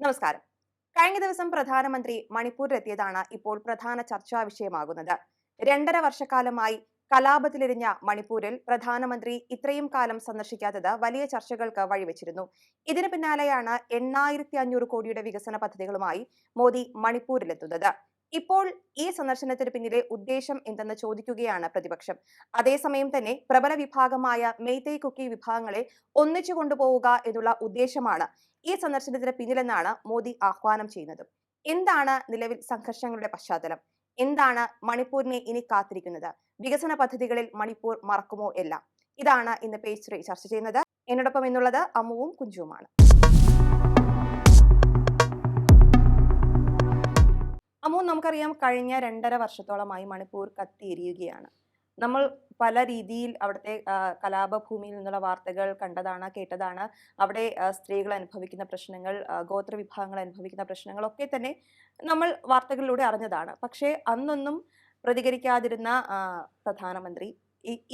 നമസ്കാരം. കഴിഞ്ഞ ദിവസം പ്രധാനമന്ത്രി മണിപ്പൂരിലെത്തിയതാണ് ഇപ്പോൾ പ്രധാന ചർച്ചാ വിഷയമാകുന്നത്. രണ്ടര വർഷക്കാലമായി കലാപത്തിലിരിഞ്ഞ മണിപ്പൂരിൽ പ്രധാനമന്ത്രി ഇത്രയും കാലം സന്ദർശിക്കാത്തത് വലിയ ചർച്ചകൾക്ക് വഴിവെച്ചിരുന്നു. ഇതിന് പിന്നാലെയാണ് എണ്ണായിരത്തി അഞ്ഞൂറ് കോടിയുടെ വികസന പദ്ധതികളുമായി മോദി മണിപ്പൂരിലെത്തുന്നത്. ഇപ്പോൾ ഈ സന്ദർശനത്തിന് പിന്നിലെ ഉദ്ദേശം എന്തെന്ന് ചോദിക്കുകയാണ് പ്രതിപക്ഷം. അതേസമയം തന്നെ പ്രബല വിഭാഗമായ മെയ്തൈ കുക്കി വിഭാഗങ്ങളെ ഒന്നിച്ചു കൊണ്ടുപോവുക എന്നുള്ള ഉദ്ദേശമാണ് ഈ സന്ദർശനത്തിന് പിന്നിലെന്നാണ് മോദി ആഹ്വാനം ചെയ്യുന്നത്. എന്താണ് നിലവിൽ സംഘർഷങ്ങളുടെ പശ്ചാത്തലം? എന്താണ് മണിപ്പൂരിനെ ഇനി കാത്തിരിക്കുന്നത്? വികസന പദ്ധതികളിൽ മണിപ്പൂർ മറക്കുമോ എല്ലാം? ഇതാണ് ഇന്ന് പേജ് ചർച്ച ചെയ്യുന്നത്. എന്നോടൊപ്പം എന്നുള്ളത് അമ്മുവും കുഞ്ചുവുമാണ്. നമുക്കറിയാം കഴിഞ്ഞ രണ്ടര വർഷത്തോളമായി മണിപ്പൂർ കത്തിയെരിയുകയാണ്. നമ്മൾ പല രീതിയിൽ അവിടുത്തെ കലാപഭൂമിയിൽ നിന്നുള്ള വാർത്തകൾ കണ്ടതാണ് കേട്ടതാണ്. അവിടെ സ്ത്രീകൾ അനുഭവിക്കുന്ന പ്രശ്നങ്ങൾ ഗോത്ര വിഭാഗങ്ങൾ അനുഭവിക്കുന്ന പ്രശ്നങ്ങളൊക്കെ തന്നെ നമ്മൾ വാർത്തകളിലൂടെ അറിഞ്ഞതാണ്. പക്ഷേ അന്നൊന്നും പ്രതികരിക്കാതിരുന്ന പ്രധാനമന്ത്രി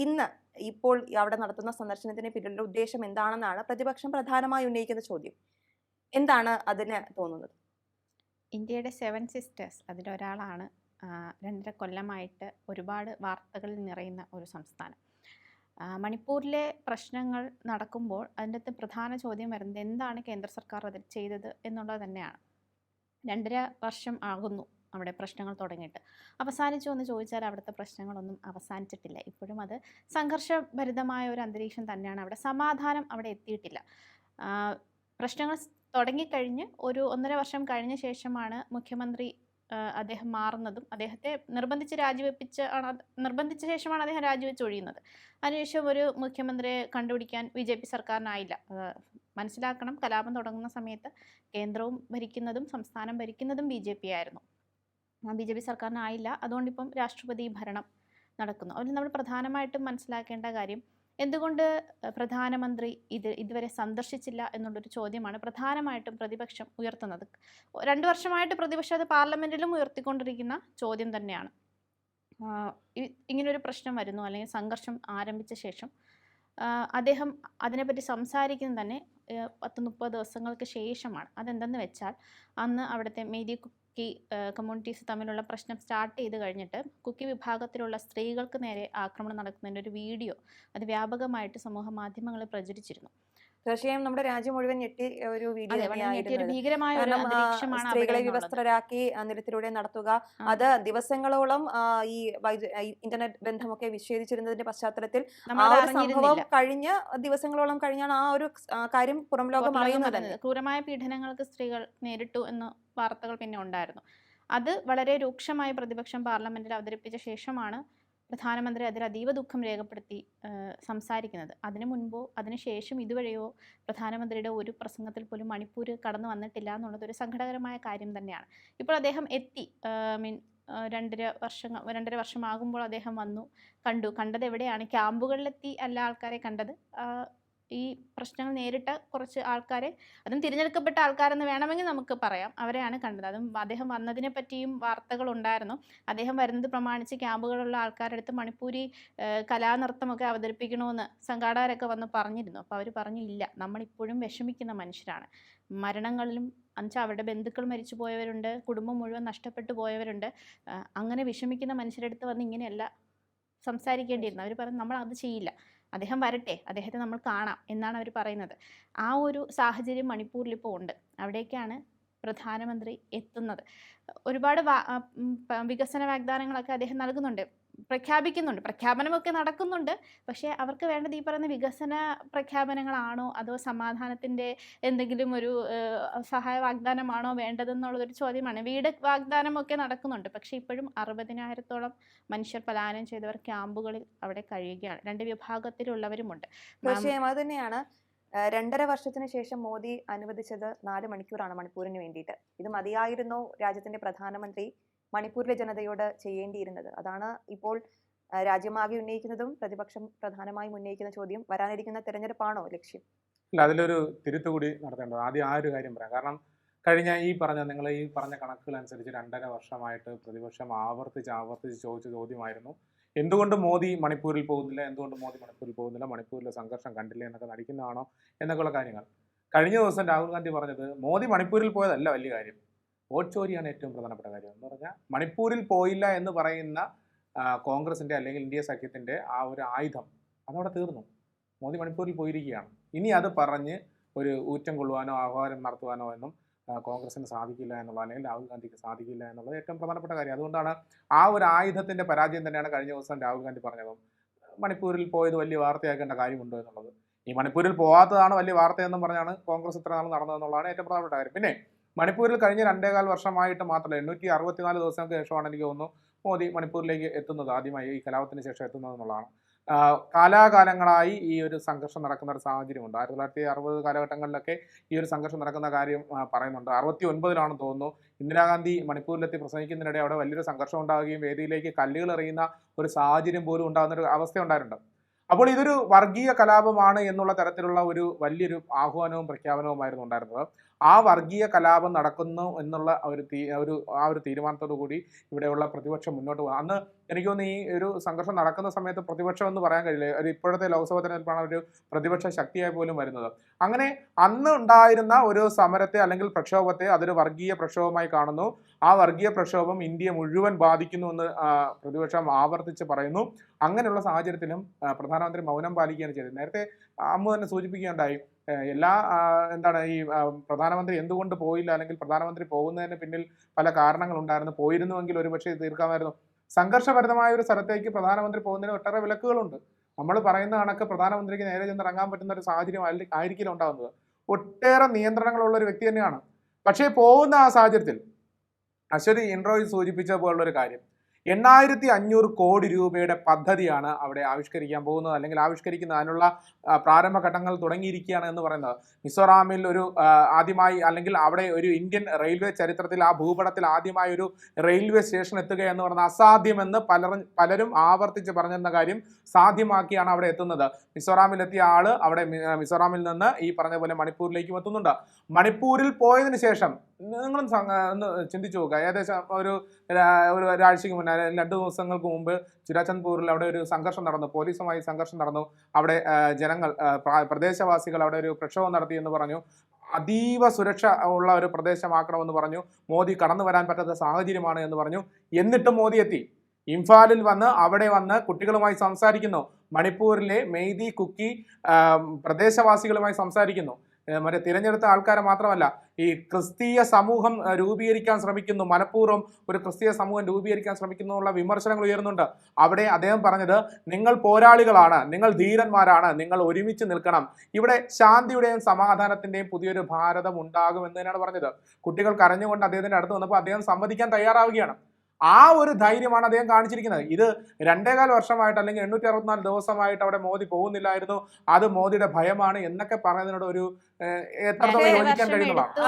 ഇന്ന് ഇപ്പോൾ അവിടെ നടത്തുന്ന സന്ദർശനത്തിന് പിന്നിലുള്ള ഉദ്ദേശം എന്താണെന്നാണ് പ്രതിപക്ഷം പ്രധാനമായി ഉന്നയിക്കുന്ന ചോദ്യം. എന്താണ് അതിന് തോന്നുന്നത്? ഇന്ത്യയുടെ സെവൻ സിസ്റ്റേഴ്സ് അതിലൊരാളാണ് രണ്ടര കൊല്ലമായിട്ട് ഒരുപാട് വാർത്തകളിൽ നിറയുന്ന ഒരു സംസ്ഥാനം. മണിപ്പൂരിലെ പ്രശ്നങ്ങൾ നടക്കുമ്പോൾ അതിന്റെ അകത്ത് പ്രധാന ചോദ്യം വരുന്നത് എന്താണ് കേന്ദ്ര സർക്കാർ അതിൽ ചെയ്തത് എന്നുള്ളത് തന്നെയാണ്. രണ്ടര വർഷം ആകുന്നു അവിടെ പ്രശ്നങ്ങൾ തുടങ്ങിയിട്ട്. അവസാനിച്ചു എന്ന് ചോദിച്ചാൽ അവിടുത്തെ പ്രശ്നങ്ങളൊന്നും അവസാനിച്ചിട്ടില്ല. ഇപ്പോഴും അത് സംഘർഷഭരിതമായ ഒരു അന്തരീക്ഷം തന്നെയാണ്. അവിടെ സമാധാനം അവിടെ എത്തിയിട്ടില്ല. പ്രശ്നങ്ങൾ തുടങ്ങിക്കഴിഞ്ഞ് ഒരു ഒന്നര വർഷം കഴിഞ്ഞ ശേഷമാണ് മുഖ്യമന്ത്രി അദ്ദേഹം മാറുന്നതും. അദ്ദേഹത്തെ നിർബന്ധിച്ച് രാജിവെപ്പിച്ച് ആണ് നിർബന്ധിച്ച ശേഷമാണ് അദ്ദേഹം രാജിവെച്ച് ഒഴിയുന്നത്. അതിനുശേഷം ഒരു മുഖ്യമന്ത്രിയെ കണ്ടുപിടിക്കാൻ ബി ജെ പി സർക്കാരിനായില്ല. മനസ്സിലാക്കണം. കലാപം തുടങ്ങുന്ന സമയത്ത് കേന്ദ്രവും ഭരിക്കുന്നതും സംസ്ഥാനം ഭരിക്കുന്നതും ബി ജെ പി ആയിരുന്നു. ബി ജെ പി സർക്കാരിനായില്ല. അതുകൊണ്ടിപ്പം രാഷ്ട്രപതി ഭരണം നടക്കുന്നു. അതിൽ നമ്മൾ പ്രധാനമായിട്ടും മനസ്സിലാക്കേണ്ട കാര്യം എന്തുകൊണ്ട് പ്രധാനമന്ത്രി ഇത് ഇതുവരെ സന്ദർശിച്ചില്ല എന്നുള്ളൊരു ചോദ്യമാണ് പ്രധാനമായിട്ടും പ്രതിപക്ഷം ഉയർത്തുന്നത്. രണ്ടു വർഷമായിട്ട് പ്രതിപക്ഷം അത് പാർലമെന്റിലും ഉയർത്തിക്കൊണ്ടിരിക്കുന്ന ചോദ്യം തന്നെയാണ്. ഇങ്ങനൊരു പ്രശ്നം വരുന്നു അല്ലെങ്കിൽ സംഘർഷം ആരംഭിച്ച ശേഷം അദ്ദേഹം അതിനെപ്പറ്റി സംസാരിക്കുന്നത് തന്നെ പത്ത് മുപ്പത് ദിവസങ്ങൾക്ക് ശേഷമാണ്. അതെന്തെന്ന് വെച്ചാൽ അന്ന് അവിടുത്തെ മേരി കുക്കി കമ്മ്യൂണിറ്റീസ് തമ്മിലുള്ള പ്രശ്നം സ്റ്റാർട്ട് ചെയ്ത് കഴിഞ്ഞിട്ട് കുക്കി വിഭാഗത്തിലുള്ള സ്ത്രീകൾക്ക് നേരെ ആക്രമണം നടക്കുന്നതിന്റെ ഒരു വീഡിയോ അത് വ്യാപകമായിട്ട് സമൂഹ മാധ്യമങ്ങളിൽ പ്രചരിച്ചിരുന്നു. തീർച്ചയായും നമ്മുടെ രാജ്യം മുഴുവൻ ഞെട്ടി ഒരു വീഡിയോ സ്ത്രീകളെ വിവസ്ത്രരാക്കി നിരത്തിലൂടെ നടത്തുക. അത് ദിവസങ്ങളോളം ഈ ഇന്റർനെറ്റ് ബന്ധമൊക്കെ വിച്ഛേദിച്ചിരുന്നതിന്റെ പശ്ചാത്തലത്തിൽ ആ നമ്മളത് ഒരു സംഭവം കഴിഞ്ഞ ദിവസങ്ങളോളം കഴിഞ്ഞാണ് ആ ഒരു കാര്യം പുറം ലോകം അറിയുന്നത് ക്രൂരമായ പീഡനങ്ങൾക്ക് സ്ത്രീകൾ നേരിട്ടു എന്ന് വാർത്തകൾ പിന്നെ ഉണ്ടായിരുന്നു. അത് വളരെ രൂക്ഷമായി പ്രതിപക്ഷം പാർലമെന്റിൽ അവതരിപ്പിച്ച ശേഷമാണ് പ്രധാനമന്ത്രി അതിൽ അതീവ ദുഃഖം രേഖപ്പെടുത്തി സംസാരിക്കുന്നത്. അതിനു മുൻപോ അതിനുശേഷം ഇതുവരെയോ പ്രധാനമന്ത്രിയുടെ ഒരു പ്രസംഗത്തിൽ പോലും മണിപ്പൂർ കടന്നു വന്നിട്ടില്ല എന്നുള്ളത് ഒരു സങ്കടകരമായ കാര്യം തന്നെയാണ്. ഇപ്പോൾ അദ്ദേഹം എത്തി. മീൻ രണ്ടര വർഷം രണ്ടര വർഷമാകുമ്പോൾ അദ്ദേഹം വന്നു കണ്ടു. കണ്ടത് എവിടെയാണ് ക്യാമ്പുകളിലെത്തി അല്ല ആൾക്കാരെ കണ്ടത്? ഈ പ്രശ്നങ്ങൾ നേരിട്ട കുറച്ച് ആൾക്കാരെ അതും തിരഞ്ഞെടുക്കപ്പെട്ട ആൾക്കാരെന്ന് വേണമെങ്കിൽ നമുക്ക് പറയാം. അവരെയാണ് കണ്ടത്. അതും അദ്ദേഹം വന്നതിനെ പറ്റിയും വാർത്തകൾ ഉണ്ടായിരുന്നു. അദ്ദേഹം വരുന്നത് പ്രമാണിച്ച് ക്യാമ്പുകളുള്ള ആൾക്കാരുടെ അടുത്ത് മണിപ്പൂരി കലാനൃത്തമൊക്കെ അവതരിപ്പിക്കണമെന്ന് സംഘാടകരൊക്കെ വന്ന് പറഞ്ഞിരുന്നു. അപ്പോൾ അവർ പറഞ്ഞു ഇല്ല നമ്മളിപ്പോഴും വിഷമിക്കുന്ന മനുഷ്യരാണ്. മരണങ്ങളിലും എന്നുവെച്ചാൽ അവരുടെ ബന്ധുക്കൾ മരിച്ചു പോയവരുണ്ട് കുടുംബം മുഴുവൻ നഷ്ടപ്പെട്ടു പോയവരുണ്ട്. അങ്ങനെ വിഷമിക്കുന്ന മനുഷ്യരെടുത്ത് വന്ന് ഇങ്ങനെയല്ല സംസാരിക്കേണ്ടിയിരുന്നു. അവർ പറഞ്ഞു നമ്മൾ അത് ചെയ്യില്ല. അദ്ദേഹം വരട്ടെ അദ്ദേഹത്തെ നമ്മൾ കാണാം എന്നാണ് അവർ പറയുന്നത്. ആ ഒരു സാഹചര്യം മണിപ്പൂരിൽ ഇപ്പോൾ ഉണ്ട്. അവിടേക്കാണ് പ്രധാനമന്ത്രി എത്തുന്നത്. ഒരുപാട് വികസന വാഗ്ദാനങ്ങളൊക്കെ അദ്ദേഹം നൽകുന്നുണ്ട്. പ്രഖ്യാപിക്കുന്നുണ്ട്. പ്രഖ്യാപനമൊക്കെ നടക്കുന്നുണ്ട്. പക്ഷേ അവർക്ക് വേണ്ടത് ഈ പറയുന്ന വികസന പ്രഖ്യാപനങ്ങളാണോ? അതോ സമാധാനത്തിന്റെ എന്തെങ്കിലും ഒരു സഹായ വാഗ്ദാനമാണോ വേണ്ടതെന്നുള്ളൊരു ചോദ്യമാണ്. വീട് വാഗ്ദാനമൊക്കെ നടക്കുന്നുണ്ട്. പക്ഷേ ഇപ്പോഴും അറുപതിനായിരത്തോളം മനുഷ്യർ പലായനം ചെയ്തവർ ക്യാമ്പുകളിൽ അവിടെ കഴിയുകയാണ്. രണ്ട് വിഭാഗത്തിലുള്ളവരുമുണ്ട്. തീർച്ചയായും അത് തന്നെയാണ്. രണ്ടര വർഷത്തിന് ശേഷം മോദി അനുവദിച്ചത് നാല് മണിക്കൂറാണ് മണിപ്പൂരിന് വേണ്ടിയിട്ട്. ഇത് മതിയായിരുന്നോ രാജ്യത്തിന്റെ പ്രധാനമന്ത്രി മണിപ്പൂരിലെ ജനതയോട് ചെയ്യേണ്ടിയിരുന്നത്. അതാണ് ഇപ്പോൾ രാജ്യമാകെ ഉന്നയിക്കുന്നതും പ്രതിപക്ഷം പ്രധാനമായും ഉന്നയിക്കുന്ന ചോദ്യം. വരാനിരിക്കുന്ന തെരഞ്ഞെടുപ്പാണോ ലക്ഷ്യം? അല്ല അതിലൊരു തിരുത്ത് കൂടി നടത്തേണ്ടത്. ആദ്യം ആ ഒരു കാര്യം പറയാം. കാരണം കഴിഞ്ഞ ഈ പറഞ്ഞ നിങ്ങൾ ഈ പറഞ്ഞ കണക്കുകൾ അനുസരിച്ച് രണ്ടര വർഷമായിട്ട് പ്രതിപക്ഷം ആവർത്തിച്ച് ആവർത്തിച്ച് ചോദിച്ച ചോദ്യമായിരുന്നു. എന്തുകൊണ്ട് മോദി മണിപ്പൂരിൽ പോകുന്നില്ല? എന്തുകൊണ്ട് മോദി മണിപ്പൂരിൽ പോകുന്നില്ല? മണിപ്പൂരിലെ സംഘർഷം കണ്ടില്ല? എന്നൊക്കെ നടിക്കുന്നതാണോ? എന്നൊക്കെയുള്ള കാര്യങ്ങൾ. കഴിഞ്ഞ ദിവസം രാഹുൽ ഗാന്ധി പറഞ്ഞത് മോദി മണിപ്പൂരിൽ പോയതല്ല വലിയ കാര്യം. വോട്ട് ചോരിയാണ് ഏറ്റവും പ്രധാനപ്പെട്ട കാര്യം. എന്ന് പറഞ്ഞാൽ മണിപ്പൂരിൽ പോയില്ല എന്ന് പറയുന്ന കോൺഗ്രസിന്റെ അല്ലെങ്കിൽ ഇന്ത്യ സഖ്യത്തിന്റെ ആ ഒരു ആയുധം അതവിടെ തീർന്നു. മോദി മണിപ്പൂരിൽ പോയിരിക്കുകയാണ്. ഇനി അത് പറഞ്ഞ് ഒരു ഊറ്റം കൊള്ളുവാനോ ആഹ്വാനം നടത്തുവാനോ എന്നും കോൺഗ്രസിന് സാധിക്കില്ല എന്നുള്ള അല്ലെങ്കിൽ രാഹുൽ ഗാന്ധിക്ക് സാധിക്കില്ല എന്നുള്ളത് ഏറ്റവും പ്രധാനപ്പെട്ട കാര്യം. അതുകൊണ്ടാണ് ആ ഒരു ആയുധത്തിന്റെ പരാജയം തന്നെയാണ് കഴിഞ്ഞ ദിവസം രാഹുൽ ഗാന്ധി പറഞ്ഞതും. മണിപ്പൂരിൽ പോയത് വലിയ വാർത്തയാക്കേണ്ട കാര്യമുണ്ടോ എന്നുള്ളത്. ഈ മണിപ്പൂരിൽ പോകാത്തതാണ് വലിയ വാർത്തയെന്നും പറഞ്ഞാണ് കോൺഗ്രസ് ഇത്ര നാൾ നടന്നതെന്നുള്ളതാണ് ഏറ്റവും പ്രധാനപ്പെട്ട കാര്യം. പിന്നെ മണിപ്പൂരിൽ കഴിഞ്ഞ രണ്ടേകാൽ വർഷമായിട്ട് മാത്രമല്ല എണ്ണൂറ്റി അറുപത്തിനാല് ദിവസങ്ങൾക്ക് ശേഷമാണ് എനിക്ക് തോന്നുന്നു മോദി മണിപ്പൂരിലേക്ക് എത്തുന്നത് ആദ്യമായി ഈ കലാപത്തിന് ശേഷം എത്തുന്നത് എന്നുള്ളതാണ്. കാലാകാലങ്ങളായി ഈ ഒരു സംഘർഷം നടക്കുന്ന ഒരു സാഹചര്യമുണ്ട്. ആയിരത്തി തൊള്ളായിരത്തി അറുപത് കാലഘട്ടങ്ങളിലൊക്കെ ഈ ഒരു സംഘർഷം നടക്കുന്ന കാര്യം പറയുന്നുണ്ട്. അറുപത്തി ഒൻപതിലാണെന്ന് തോന്നുന്നു ഇന്ദിരാഗാന്ധി മണിപ്പൂരിലെത്തി പ്രസംഗിക്കുന്നതിനിടെ അവിടെ വലിയൊരു സംഘർഷം ഉണ്ടാവുകയും വേദിയിലേക്ക് കല്ലുകൾ എറിയുന്ന ഒരു സാഹചര്യം പോലും ഉണ്ടാകുന്ന ഒരു അവസ്ഥ ഉണ്ടായിട്ടുണ്ട്. അപ്പോൾ ഇതൊരു വർഗീയ കലാപമാണ് എന്നുള്ള തരത്തിലുള്ള ഒരു വലിയൊരു ആഹ്വാനവും പ്രഖ്യാപനവുമായിരുന്നു ഉണ്ടായിരുന്നത്. ആ വർഗീയ കലാപം നടക്കുന്നു എന്നുള്ള ഒരു ഒരു ആ ഒരു തീരുമാനത്തോടു കൂടി ഇവിടെയുള്ള പ്രതിപക്ഷം മുന്നോട്ട് പോകും. അന്ന് എനിക്ക് തോന്നുന്നു ഈ ഒരു സംഘർഷം നടക്കുന്ന സമയത്ത് പ്രതിപക്ഷം എന്ന് പറയാൻ കഴിയില്ല. ഒരു ഇപ്പോഴത്തെ ലോക്സഭ തെരഞ്ഞെടുപ്പാണ് ഒരു പ്രതിപക്ഷ ശക്തിയായി പോലും വരുന്നത്. അങ്ങനെ അന്ന് ഉണ്ടായിരുന്ന ഒരു സമരത്തെ അല്ലെങ്കിൽ പ്രക്ഷോഭത്തെ അതൊരു വർഗീയ പ്രക്ഷോഭമായി കാണുന്നു. ആ വർഗീയ പ്രക്ഷോഭം ഇന്ത്യ മുഴുവൻ ബാധിക്കുന്നു എന്ന് പ്രതിപക്ഷം ആവർത്തിച്ച് പറയുന്നു. അങ്ങനെയുള്ള സാഹചര്യത്തിലും പ്രധാനമന്ത്രി മൗനം പാലിക്കുകയാണ് ചെയ്തത്. നേരത്തെ അമ്മ തന്നെ സൂചിപ്പിക്കുകയുണ്ടായി എല്ലാ എന്താണ് ഈ പ്രധാനമന്ത്രി എന്തുകൊണ്ട് പോയില്ല അല്ലെങ്കിൽ പ്രധാനമന്ത്രി പോകുന്നതിന് പിന്നിൽ പല കാരണങ്ങളുണ്ടായിരുന്നു. പോയിരുന്നുവെങ്കിൽ ഒരുപക്ഷെ തീർക്കാമായിരുന്നു. സംഘർഷഭരിതമായ ഒരു സ്ഥലത്തേക്ക് പ്രധാനമന്ത്രി പോകുന്നതിന് ഒട്ടേറെ വിലക്കുകളുണ്ട്. നമ്മൾ പറയുന്ന കണക്ക് പ്രധാനമന്ത്രിക്ക് നേരെ ചെന്ന് ഇറങ്ങാൻ പറ്റുന്ന ഒരു സാഹചര്യം ആയിരിക്കില്ല ഉണ്ടാകുന്നത് ഒട്ടേറെ നിയന്ത്രണങ്ങളുള്ള ഒരു വ്യക്തി തന്നെയാണ്. പക്ഷേ പോകുന്ന ആ സാഹചര്യത്തിൽ അശ്വതി ഇൻട്രോയിൽ സൂചിപ്പിച്ച പോലുള്ള ഒരു കാര്യം. എണ്ണായിരത്തി അഞ്ഞൂറ് കോടി രൂപയുടെ പദ്ധതിയാണ് അവിടെ ആവിഷ്കരിക്കാൻ പോകുന്നത്. അല്ലെങ്കിൽ ആവിഷ്കരിക്കുന്ന അതിനുള്ള പ്രാരംഭഘട്ടങ്ങൾ തുടങ്ങിയിരിക്കുകയാണ് എന്ന് പറയുന്നത്. മിസോറാമിൽ ഒരു ആദ്യമായി അല്ലെങ്കിൽ അവിടെ ഒരു ഇന്ത്യൻ റെയിൽവേ ചരിത്രത്തിൽ ആ ഭൂപടത്തിൽ ആദ്യമായി ഒരു റെയിൽവേ സ്റ്റേഷൻ എത്തുക എന്ന് പറയുന്നത് അസാധ്യമെന്ന് പലരും പലരും ആവർത്തിച്ച് പറഞ്ഞിരുന്ന കാര്യം സാധ്യമാക്കിയാണ് അവിടെ എത്തുന്നത്. മിസോറാമിൽ എത്തിയ ആൾ അവിടെ മിസോറാമിൽ നിന്ന് ഈ പറഞ്ഞ പോലെ മണിപ്പൂരിലേക്കും എത്തുന്നുണ്ട്. മണിപ്പൂരിൽ പോയതിനു ശേഷം നിങ്ങളും ഒന്ന് ചിന്തിച്ചു നോക്കുക ഏകദേശം ഒരു ഒരു ഒരാഴ്ചയ്ക്ക് മുന്നേ രണ്ട് ദിവസങ്ങൾക്ക് മുമ്പ് ചുരാചന്ദ്പൂരിൽ അവിടെ ഒരു സംഘർഷം നടന്നു. പോലീസുമായി സംഘർഷം നടന്നു. അവിടെ ജനങ്ങൾ പ്രദേശവാസികൾ അവിടെ ഒരു പ്രക്ഷോഭം നടത്തി എന്ന് പറഞ്ഞു. അതീവ സുരക്ഷ ഉള്ള ഒരു പ്രദേശമാക്കണമെന്ന് പറഞ്ഞു. മോദി കടന്നു വരാൻ പറ്റാത്ത സാഹചര്യമാണ് എന്ന് പറഞ്ഞു. എന്നിട്ടും മോദി എത്തി. ഇംഫാലിൽ വന്ന് അവിടെ വന്ന് കുട്ടികളുമായി സംസാരിക്കുന്നു. മണിപ്പൂരിലെ മെയ്തി കുക്കി പ്രദേശവാസികളുമായി സംസാരിക്കുന്നു. മറ്റേ തിരഞ്ഞെടുത്ത ആൾക്കാരെ മാത്രമല്ല ഈ ക്രിസ്തീയ സമൂഹം രൂപീകരിക്കാൻ ശ്രമിക്കുന്നു. മനഃപൂർവം ഒരു ക്രിസ്തീയ സമൂഹം രൂപീകരിക്കാൻ ശ്രമിക്കുന്നു എന്നുള്ള വിമർശനങ്ങൾ ഉയരുന്നുണ്ട്. അവിടെ അദ്ദേഹം പറഞ്ഞത് നിങ്ങൾ പോരാളികളാണ് നിങ്ങൾ ധീരന്മാരാണ് നിങ്ങൾ ഒരുമിച്ച് നിൽക്കണം. ഇവിടെ ശാന്തിയുടെയും സമാധാനത്തിന്റെയും പുതിയൊരു ഭാരതം ഉണ്ടാകും എന്ന് തന്നെയാണ് പറഞ്ഞത്. കുട്ടികൾ കരഞ്ഞുകൊണ്ട് അദ്ദേഹത്തിന്റെ അടുത്ത് വന്നപ്പോൾ അദ്ദേഹം സംവദിക്കാൻ തയ്യാറാവുകയാണ്. ആ ഒരു ധൈര്യമാണ് അദ്ദേഹം കാണിച്ചിരിക്കുന്നത്. ഇത് രണ്ടേകാൽ വർഷമായിട്ട് അല്ലെങ്കിൽ എണ്ണൂറ്റി അറുപത്തിനാല് ദിവസമായിട്ട് അവിടെ മോദി പോകുന്നില്ലായിരുന്നു. അത് മോദിയുടെ ഭയമാണ് എന്നൊക്കെ പറയുന്നതിനോട് ഒരു എത്രത്തോളം യോജിക്കാൻ കഴിയുന്നതാണ്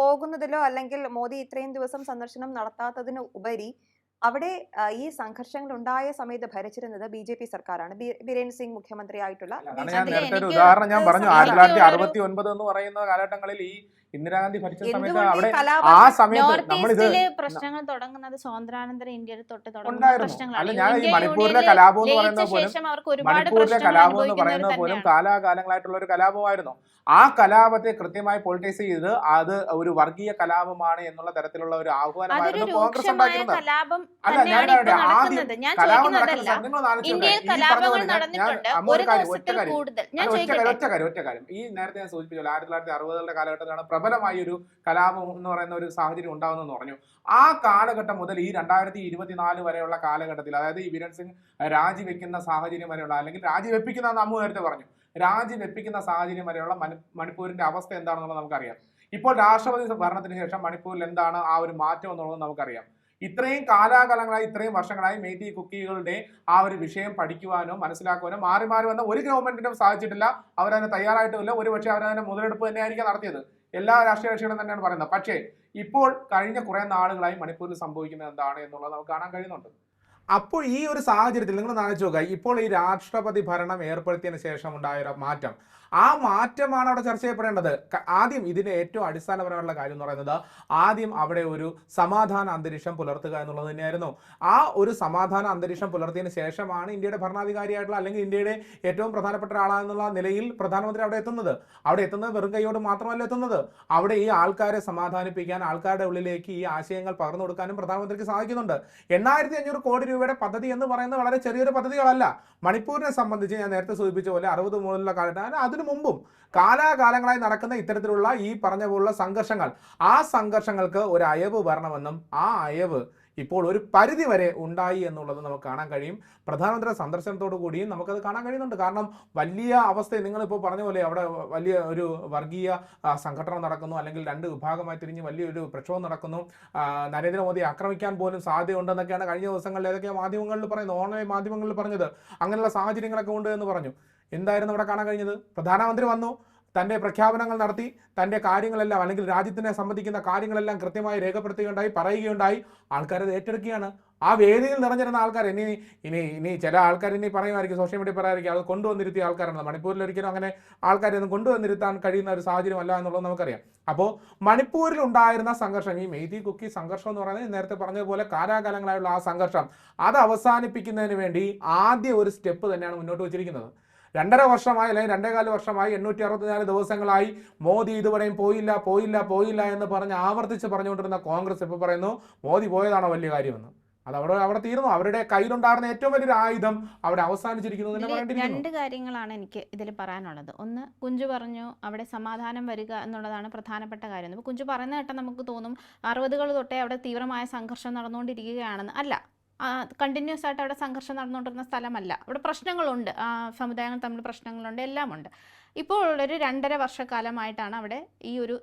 പോകുന്നതിലോ അല്ലെങ്കിൽ മോദി ഇത്രയും ദിവസം സന്ദർശനം നടത്താത്തതിന് ഉപരി അവിടെ ഈ സംഘർഷങ്ങൾ ഉണ്ടായ സമയത്ത് ഭരിച്ചിരുന്നത് ബി ജെ പി സർക്കാരാണ്. ബിരേൻ സിംഗ് മുഖ്യമന്ത്രി ആയിട്ടുള്ള ബി ഞാൻ നേരത്തെ ഒരു ഉദാഹരണം ഞാൻ പറഞ്ഞു. ആയിരത്തി തൊള്ളായിരത്തി അറുപത്തി ഒൻപത് എന്ന് പറയുന്ന കാലഘട്ടങ്ങളിൽ ഈ ഇന്ദിരാഗാന്ധി ഭരിച്ച സമയത്ത് അവിടെ ആ സമയത്ത് നമ്മൾ ഇത് പ്രശ്നങ്ങൾ തുടങ്ങുന്നത് സ്വാതന്ത്ര്യാനന്തര ഇന്ത്യയിൽ തൊട്ട് തുടങ്ങുന്ന പ്രശ്നങ്ങളാണ്. അല്ല ഞാൻ ഈ മണിപ്പൂരിലെ കലാപം എന്ന് പറയുന്ന പറയുന്നത് പോലും മണിപ്പൂരിലെ കലാപം എന്ന് പറയുന്നത് പോലും കാലാകാലങ്ങളായിട്ടുള്ള ഒരു കലാപമായിരുന്നു. ആ കലാപത്തെ കൃത്യമായി പൊളിറ്റൈസ് ചെയ്ത് അത് ഒരു വർഗീയ കലാപമാണ് എന്നുള്ള തരത്തിലുള്ള ഒരു ആഹ്വാനമായിരുന്നു കോൺഗ്രസ് ഉണ്ടാക്കിയിരുന്നത്. തന്നെയാണ് ഞാൻ ഇപ്പൊ നടക്കുന്നത്. ഞാൻ ചോദിക്കുന്നതല്ല. ഇന്ത്യയിൽ കലാപങ്ങൾ നടന്നിട്ടുണ്ട്. ഒരു ദിവസത്തിൽ. കൂടുതൽ. ഞാൻ ഒറ്റ കാര്യം ഒറ്റ കാര്യം ഈ നേരത്തെ ഞാൻ സൂചിപ്പിച്ചല്ലോ ആയിരത്തി തൊള്ളായിരത്തി അറുപതുകളുടെ കാലഘട്ടത്തിലാണ് പ്രബലമായ ഒരു കലാപം എന്ന് പറയുന്ന ഒരു സാഹചര്യം ഉണ്ടാകുന്നെന്ന് പറഞ്ഞു. ആ കാലഘട്ടം മുതൽ ഈ രണ്ടായിരത്തി ഇരുപത്തിനാല് വരെയുള്ള കാലഘട്ടത്തിൽ അതായത് ഈ വിരൺ സിംഗ് രാജിവെക്കുന്ന സാഹചര്യം വരെയുള്ള അല്ലെങ്കിൽ രാജിവെപ്പിക്കുന്ന അമ്മു നേരത്തെ പറഞ്ഞു. രാജിവെപ്പിക്കുന്ന സാഹചര്യം വരെയുള്ള മണിപ്പൂരിന്റെ അവസ്ഥ എന്താണെന്നുള്ളത് നമുക്കറിയാം. ഇപ്പോൾ രാഷ്ട്രപതി ഭരണത്തിന് ശേഷം മണിപ്പൂരിൽ എന്താണ് ആ ഒരു മാറ്റം എന്നുള്ളത് നമുക്കറിയാം. ഇത്രയും കാലാകാലങ്ങളായി ഇത്രയും വർഷങ്ങളായി മെയ്തി കുക്കികളുടെ ആ ഒരു വിഷയം പഠിക്കുവാനോ മനസ്സിലാക്കുവാനോ മാറി മാറി വന്ന ഒരു ഗവൺമെന്റിനും സാധിച്ചിട്ടില്ല. അവരതിന് തയ്യാറായിട്ടുമില്ല ഒരു പക്ഷേ അവരതിന്റെ മുതലെടുപ്പ് തന്നെയായിരിക്കും നടത്തിയത്. എല്ലാ രാഷ്ട്രീയ കക്ഷികളും തന്നെയാണ് പറയുന്നത്. പക്ഷേ ഇപ്പോൾ കഴിഞ്ഞ കുറെ നാളുകളായി മണിപ്പൂരിൽ സംഭവിക്കുന്നത് എന്താണ് എന്നുള്ളത് നമുക്ക് കാണാൻ കഴിയുന്നുണ്ട്. അപ്പോൾ ഈ ഒരു സാഹചര്യത്തിൽ നിങ്ങൾ നാളെ നോക്കുക. ഇപ്പോൾ ഈ രാഷ്ട്രപതി ഭരണം ഏർപ്പെടുത്തിയതിന് ശേഷം ഉണ്ടായ ഒരു മാറ്റം. ആ മാറ്റമാണ് അവിടെ ചർച്ച ചെയ്യപ്പെടേണ്ടത്. ആദ്യം ഇതിന് ഏറ്റവും അടിസ്ഥാനപരമായിട്ടുള്ള കാര്യം എന്ന് പറയുന്നത് ആദ്യം അവിടെ ഒരു സമാധാന അന്തരീക്ഷം പുലർത്തുക എന്നുള്ളത് തന്നെയായിരുന്നു. ആ ഒരു സമാധാന അന്തരീക്ഷം പുലർത്തിയതിന് ശേഷമാണ് ഇന്ത്യയുടെ ഭരണാധികാരിയായിട്ടുള്ള അല്ലെങ്കിൽ ഇന്ത്യയുടെ ഏറ്റവും പ്രധാനപ്പെട്ട ഒരാളാണെന്നുള്ള നിലയിൽ പ്രധാനമന്ത്രി അവിടെ എത്തുന്നത്. അവിടെ എത്തുന്നത് വെറും കൈയോട് മാത്രമല്ല എത്തുന്നത്. അവിടെ ഈ ആൾക്കാരെ സമാധാനിപ്പിക്കാൻ ആൾക്കാരുടെ ഉള്ളിലേക്ക് ഈ ആശയങ്ങൾ പകർന്നു കൊടുക്കാനും പ്രധാനമന്ത്രിക്ക് സാധിക്കുന്നുണ്ട്. എണ്ണായിരത്തി അഞ്ഞൂറ് കോടി രൂപയുടെ പദ്ധതി എന്ന് പറയുന്നത് വളരെ ചെറിയൊരു പദ്ധതികളല്ല. മണിപ്പൂരിനെ സംബന്ധിച്ച് ഞാൻ നേരത്തെ സൂചിപ്പിച്ച പോലെ അറുപത് മുതലുള്ള കാലത്ത് അതിനു മുമ്പും കാലാകാലങ്ങളായി നടക്കുന്ന ഇത്തരത്തിലുള്ള ഈ പറഞ്ഞ പോലുള്ള സംഘർഷങ്ങൾ ആ സംഘർഷങ്ങൾക്ക് ഒരു അയവ് വരണമെന്നും ആ അയവ് ഇപ്പോൾ ഒരു പരിധി വരെ ഉണ്ടായി എന്നുള്ളത് നമുക്ക് കാണാൻ കഴിയും. പ്രധാനമന്ത്രി സന്ദർശനത്തോടു കൂടിയും നമുക്കത് കാണാൻ കഴിയുന്നുണ്ട്. കാരണം വലിയ അവസ്ഥ നിങ്ങളിപ്പോൾ പറഞ്ഞ പോലെ അവിടെ വലിയ ഒരു വർഗീയ സംഘടന നടക്കുന്നു അല്ലെങ്കിൽ രണ്ട് വിഭാഗമായി തിരിഞ്ഞ് വലിയൊരു പ്രക്ഷോഭം നടക്കുന്നു. നരേന്ദ്രമോദി ആക്രമിക്കാൻ പോലും സാധ്യതയുണ്ടെന്നൊക്കെയാണ് കഴിഞ്ഞ ദിവസങ്ങളിൽ ഏതൊക്കെയാണ് മാധ്യമങ്ങളിൽ പറയുന്നത് ഓൺലൈൻ മാധ്യമങ്ങളിൽ പറഞ്ഞത്. അങ്ങനെയുള്ള സാഹചര്യങ്ങളൊക്കെ ഉണ്ട് എന്ന് പറഞ്ഞു. എന്തായിരുന്നു അവിടെ കാണാൻ കഴിഞ്ഞത്? പ്രധാനമന്ത്രി വന്നു തന്റെ പ്രഖ്യാപനങ്ങൾ നടത്തി തന്റെ കാര്യങ്ങളെല്ലാം അല്ലെങ്കിൽ രാജ്യത്തിനെ സംബന്ധിക്കുന്ന കാര്യങ്ങളെല്ലാം കൃത്യമായി രേഖപ്പെടുത്തുകയുണ്ടായി പറയുകയുണ്ടായി. ആൾക്കാരത് ഏറ്റെടുക്കുകയാണ്. ആ വേദിയിൽ നിറഞ്ഞിരുന്ന ആൾക്കാർ ഇനി ഇനി ഇനി ചില ആൾക്കാർ ഇനി പറയുമായിരിക്കും സോഷ്യൽ മീഡിയ പറയായിരിക്കും അത് കൊണ്ടുവന്നിരുത്തിയ ആൾക്കാരാണ് മണിപ്പൂരിൽ ഒരിക്കലും അങ്ങനെ ആൾക്കാരെ ഒന്നും കൊണ്ടുവന്നിരുത്താൻ കഴിയുന്ന ഒരു സാഹചര്യമല്ല എന്നുള്ളത് നമുക്കറിയാം. അപ്പോൾ മണിപ്പൂരിൽ ഉണ്ടായിരുന്ന സംഘർഷം ഈ മെയ്തി കുക്കി സംഘർഷം എന്ന് പറയുന്നത് നേരത്തെ പറഞ്ഞതുപോലെ കാലാകാലങ്ങളായുള്ള ആ സംഘർഷം അത് അവസാനിപ്പിക്കുന്നതിന് വേണ്ടി ആദ്യ ഒരു സ്റ്റെപ്പ് തന്നെയാണ് മുന്നോട്ട് വെച്ചിരിക്കുന്നത്. രണ്ടര വർഷമായി അല്ലെങ്കിൽ രണ്ടേകാൽ വർഷമായി എണ്ണൂറ്റി അറുപത്തിനാല് ദിവസങ്ങളായി മോദി ഇതുവരെയും പോയില്ല പോയില്ല പോയില്ല എന്ന് പറഞ്ഞ് ആവർത്തിച്ച് പറഞ്ഞുകൊണ്ടിരുന്ന കോൺഗ്രസ് ഇപ്പോൾ പറയുന്നു മോദി പോയതാണോ വലിയ കാര്യമെന്ന്? അത് അവിടെ അവിടെ തീർന്നു. അവരുടെ കയ്യിലുണ്ടായിരുന്ന ഏറ്റവും വലിയൊരു ആയുധം അവിടെ അവസാനിച്ചിരിക്കുന്നു രണ്ട് കാര്യങ്ങളാണ് എനിക്ക് ഇതിൽ പറയാനുള്ളത്. ഒന്ന് കുഞ്ചു പറഞ്ഞു അവിടെ സമാധാനം വരിക എന്നുള്ളതാണ് പ്രധാനപ്പെട്ട കാര്യം. കുഞ്ചു പറയുന്ന കേട്ടാൽ നമുക്ക് തോന്നും അറുപതുകൾ തൊട്ടേ അവിടെ തീവ്രമായ സംഘർഷം നടന്നുകൊണ്ടിരിക്കുകയാണെന്ന്. അല്ല കണ്ടിന്യൂസ് ആയിട്ട് അവിടെ സംഘർഷം നടന്നുകൊണ്ടിരുന്ന സ്ഥലമല്ല. അവിടെ പ്രശ്നങ്ങളുണ്ട്. സമുദായങ്ങൾ തമ്മിൽ പ്രശ്നങ്ങളുണ്ട്. എല്ലാമുണ്ട്. ഇപ്പോൾ ഒരു രണ്ടര വർഷക്കാലമായിട്ടാണ് അവിടെ ഈ ഒരു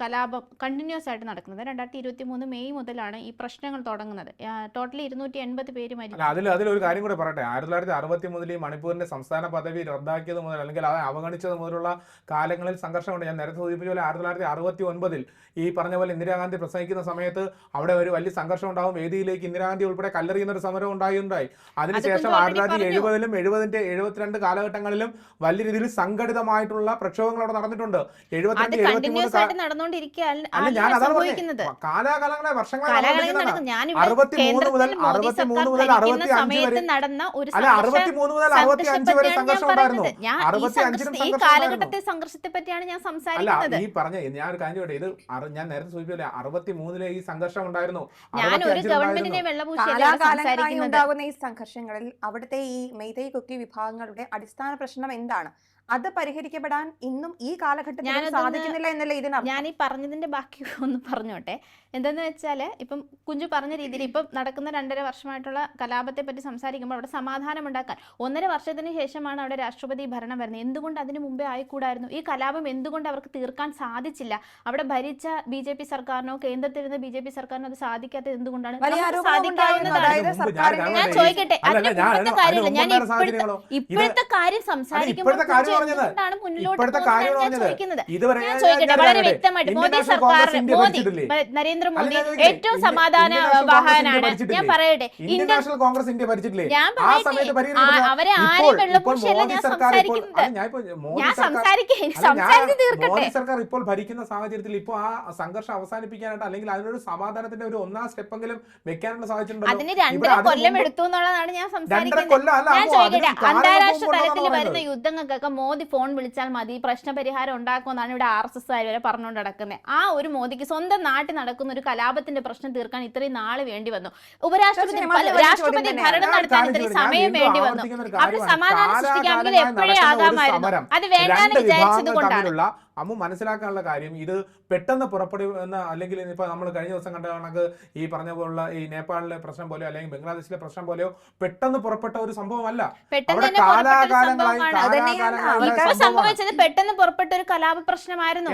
കലാപം കണ്ടിന്യൂസ് ആയിട്ട് നടക്കുന്നത്. രണ്ടായിരത്തി ഇരുപത്തി മൂന്ന് മെയ് മുതലാണ് ഈ പ്രശ്നങ്ങൾ തുടങ്ങുന്നത്. ടോട്ടലി ഇരുന്നൂറ്റി എൺപത് പേര് മരിച്ചു. അതിൽ ഒരു കാര്യം കൂടെ പറയട്ടെ. ആയിരത്തി തൊള്ളായിരത്തി അറുപത്തി മുതൽ ഈ മണിപ്പൂരിന്റെ സംസ്ഥാന പദവി റദ്ദാക്കിയത് മുതൽ അല്ലെങ്കിൽ അത് അവഗണിച്ചത് മുതലുള്ള കാലങ്ങളിൽ സംഘർഷമുണ്ട്. ഞാൻ നേരത്തെ സൂചിപ്പിച്ച പോലെ ആയിരത്തി തൊള്ളായിരത്തി അറുപത്തി ഒൻപതിൽ ഈ പറഞ്ഞ പോലെ ഇന്ദിരാഗാന്ധി പ്രസംഗിക്കുന്ന സമയത്ത് അവിടെ ഒരു വലിയ സംഘർഷം ഉണ്ടാവും വേദിയിലേക്ക് ഇന്ദിരാഗാന്ധി ഉൾപ്പെടെ കല്ലെറിയുന്ന ഒരു സമരം ഉണ്ടായി അതിനുശേഷം ആയിരത്തി തൊള്ളായിരത്തി. എഴുപതിലും എഴുപതിന്റെ എഴുപത്തിരണ്ട് കാലഘട്ടങ്ങളിലും വലിയ രീതിയിൽ സംഘടിതമായിട്ടുള്ള പ്രക്ഷോഭങ്ങൾ അവിടെ നടന്നിട്ടുണ്ട്. എഴുപത്തിരണ്ട് എഴുപത്തിമൂന്ന് പറഞ്ഞത് കാലാകാലങ്ങളെ വർഷങ്ങളായി നടന്ന ഒരു ഈ കാലഘട്ടത്തെ സംഘർഷത്തെ പറ്റിയാണ് ഞാൻ അല്ല സംസാരിക്കുന്നത്. ഈ പറഞ്ഞ ഞാൻ ഒരു കാര്യം ഇത് ഞാൻ നേരത്തെ സൂചിപ്പിച്ചില്ലേ അറുപത്തി മൂന്നിലെ ഈ സംഘർഷം ഉണ്ടായിരുന്നു. ഞാൻ ഒരു 65 ഉണ്ടായിരുന്നു. ഗവൺമെന്റിനെ സംസാരിക്കുന്നത്. ഉണ്ടാകുന്ന ഈ സംഘർഷങ്ങളിൽ അവിടുത്തെ ഈ മെയ്തൈ കുക്കി വിഭാഗങ്ങളുടെ അടിസ്ഥാന പ്രശ്നം എന്താണ്? അത് പരിഹരിക്കപ്പെടാൻ ഇന്നും ഈ കാലഘട്ടത്തിൽ സാധിക്കുന്നില്ല എന്നല്ലേ ഇതിനർത്ഥം? ഞാൻ ഈ പറഞ്ഞതിന്റെ ബാക്കി ഒന്ന് പറഞ്ഞോട്ടെ. എന്തെന്ന് വെച്ചാൽ ഇപ്പം കുഞ്ഞു പറഞ്ഞ രീതിയിൽ ഇപ്പം നടക്കുന്ന രണ്ടര വർഷമായിട്ടുള്ള കലാപത്തെ പറ്റി സംസാരിക്കുമ്പോൾ അവിടെ സമാധാനം ഉണ്ടാക്കാൻ ഒന്നര വർഷത്തിന് ശേഷമാണ് അവിടെ രാഷ്ട്രപതി ഭരണം വരുന്നത് എന്തുകൊണ്ട് അതിനു മുമ്പേ ആയിക്കൂടായിരുന്നു ഈ കലാപം എന്തുകൊണ്ട് അവർക്ക് തീർക്കാൻ സാധിച്ചില്ല അവിടെ ഭരിച്ച ബി ജെ പി സർക്കാരിനോ കേന്ദ്രത്തിലിരുന്ന ബി ജെ പി സർക്കാരിനോ അത് സാധിക്കാത്തത് എന്തുകൊണ്ടാണ് ഞാൻ ചോദിക്കട്ടെ ഞാൻ- കാര്യമില്ല ഞാൻ മുമ്പുണ്ടായ ഇപ്പോഴത്തെ ഇപ്പോഴത്തെ കാര്യം സംസാരിക്കുമ്പോൾ ഇപ്പോഴത്തെ കാര്യം പറഞ്ഞത്. എന്തുകൊണ്ടാണ് മുന്നിലോട്ട്. ചോദിക്കുന്നത് ഞാൻ ചോദിക്കട്ടെ വളരെ. വ്യക്തമായിട്ട് മോദി സർക്കാർ മോദി ഭരിച്ചിട്ടില്ലേ? നരേന്ദ്രമോദി ഏറ്റവും സമാധാന വാഹനാണ്. ഞാൻ പറയട്ടെ. ഇന്ത്യൻ കോൺഗ്രസ് ഇന്ത്യ ഭരിച്ചിട്ടില്ലേ? ഞാൻ പറയട്ടെ. അവരെ ആരും ഇപ്പോൾ ഇപ്പോൾ വെള്ളപൂശിയല്ല ഞാൻ സംസാരിക്കുന്നത്. ഞാൻ സംസാരിക്കേ സംസാരിച്ച് തീർക്കട്ടെ. സർക്കാർ ഇപ്പോൾ ഭരിക്കുന്ന സാഹചര്യത്തിൽ ഇപ്പോൾ ആ സംഘർഷം അവസാനിപ്പിക്കാനായിട്ട് അല്ലെങ്കിൽ അതിനൊരു സമാധാനത്തിന്റെ ഒരു ഒന്നാം സ്റ്റെപ്പെങ്കിലും വെക്കാനുള്ള സാഹചര്യം അതിന് രണ്ടര കൊല്ലം എടുത്തു എന്നുള്ളതാണ് ഞാൻ സംസാരിക്കുന്നത്. ഞാൻ ചോദിക്കട്ടെ അന്താരാഷ്ട്ര തലത്തിൽ വരുന്ന. യുദ്ധങ്ങൾക്കൊക്കെ മോദി ഫോൺ വിളിച്ചാൽ മതി പ്രശ്നപരിഹാരം ഉണ്ടാക്കുമെന്നാണ് ഇവിടെ ആർ എസ് എസ് വരെ പറഞ്ഞുകൊണ്ട് നടക്കുന്നത്. ആ ഒരു മോദിക്ക് സ്വന്തം നാട്ടിൽ നടക്കുന്ന ഒരു കലാപത്തിന്റെ പ്രശ്നം തീർക്കാൻ ഇത്രയും നാൾ വേണ്ടി വന്നു. ഉപരാഷ്ട്രപതി രാഷ്ട്രപതി ഭരണം നടത്താൻ ഇത്രയും സമയം വേണ്ടി വന്നു. അവിടെ സമാധാനം സൃഷ്ടിക്കാമെങ്കിൽ എപ്പോഴേ ആകാമായിരുന്നു. അത് വേണ്ടാന്ന് വിചാരിച്ചത് കൊണ്ടാണ്. അമ്മ മനസ്സിലാക്കാനുള്ള കാര്യം. ഇത് പെട്ടെന്ന് പുറപ്പെടുന്ന അല്ലെങ്കിൽ ഇപ്പോൾ നമ്മൾ കഴിഞ്ഞ ദിവസം കണ്ട കണക്ക് ഈ പറഞ്ഞ പോലുള്ള ഈ നേപ്പാളിലെ പ്രശ്നം പോലെയോ അല്ലെങ്കിൽ ബംഗ്ലാദേശിലെ പ്രശ്നം പോലെയോ പെട്ടെന്ന് പുറപ്പെട്ട ഒരു സംഭവമല്ല. സംഭവിച്ചത് പെട്ടെന്ന് പുറപ്പെട്ട ഒരു കലാപ പ്രശ്നമായിരുന്നു.